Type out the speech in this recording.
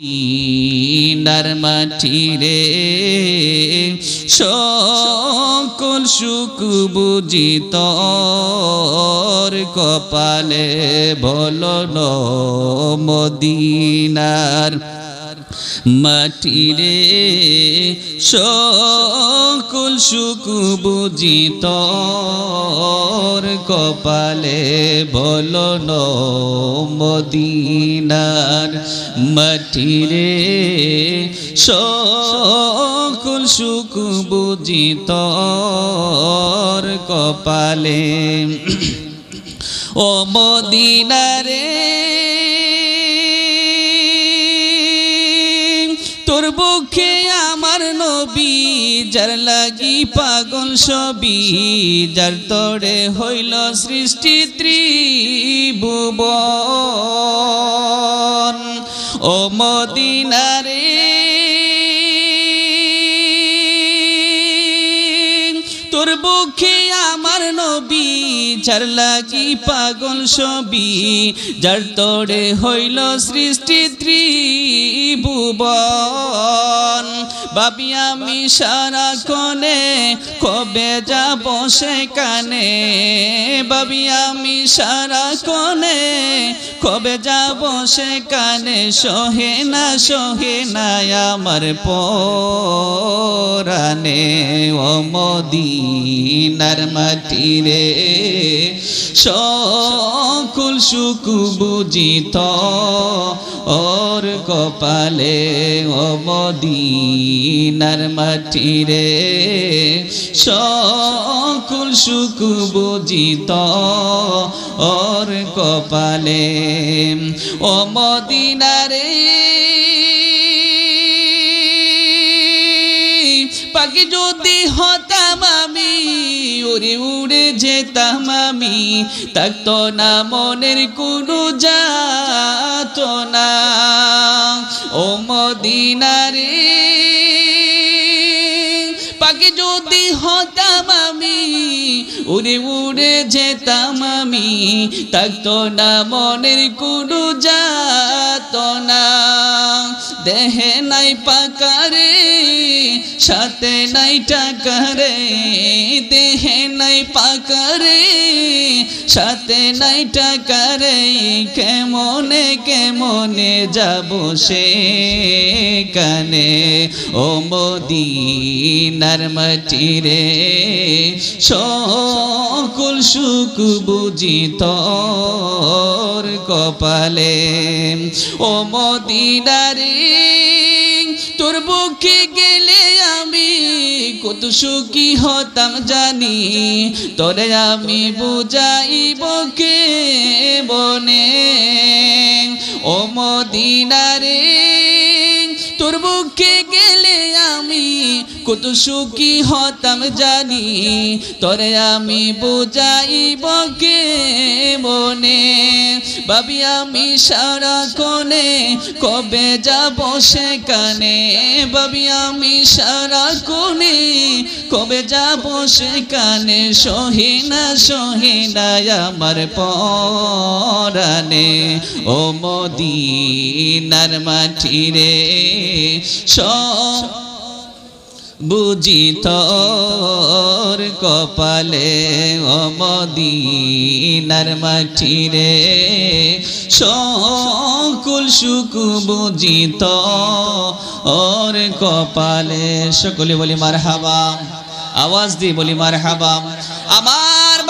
Inner মাটি রে সকল সুখ বুঝি তোর কপালে বলল মদিনার মাটি রে সকল সুখ বুঝি কপালে বল মদিনার মাটি রে সকল সুখ বুঝি কপালে ও মদিনারে বুকে আমার নবী, যার লাগি পাগল সবি যার তরে হইল সৃষ্টি ত্রিভুবন। ও মদিনারে, তোর বুকে যার লাগি পাগল সবি যার তোরে হইল সৃষ্টি ত্রিভুবন। ভাবি আমি সারা কনে কবে যাব সেখানে? ভাবি আমি সারা কনে কবে যাব সেখানে? সহে না সহে না, আমার পরানে ও মদিনার মাটি রে সকল সুখ বুঝিত। ওর কপালে ও মদিনার মাটি রে সকল সুখ বুঝিত। ওর কপালে ও মদিনারে পাখি যদি হতাম আমি, উড়ে উড়ে যেতাম আমি। থাকতো না মনের কোনো যাত না ও মদিনারে পাখি যদি হতাম আমি, উড়ে উড়ে যেতাম আমি। থাকতো না মনের কোনো যাত না দেহে নাই পাকারে সাথে নাই টাকারে দেহে নাই পাকারে সাথে নাই টাকারে কেমনে কেমনে যাব সে কানে ও মদিনার রে সকল সুখ বুঝিত কপালে ও মদিনারে তোর বুকে গেলে আমি কত সুখী হতাম জানি। তোরে আমি বুঝাইব কে বনে? ও মদিনারে, তোর বুকে গেলে আমি কত সুখী হতাম জানি, তোরে আমি বুঝাইব কে মনে? ভাবি, আমি সারা কোনে কবে যাব সেখানে? ভাবি, আমি সারা কোনে কবে যাব সেখানে? সহিনা সহিনা আমার পরানে ও মদিনার মাটি রে, সব বুঝি তোর কপালে অমদিনার মাটি রে। সকল সুখ বুঝি ওর কপালে। সকলে বলি মার হাবা আওয়াজ দি বলি মার হাবা আমার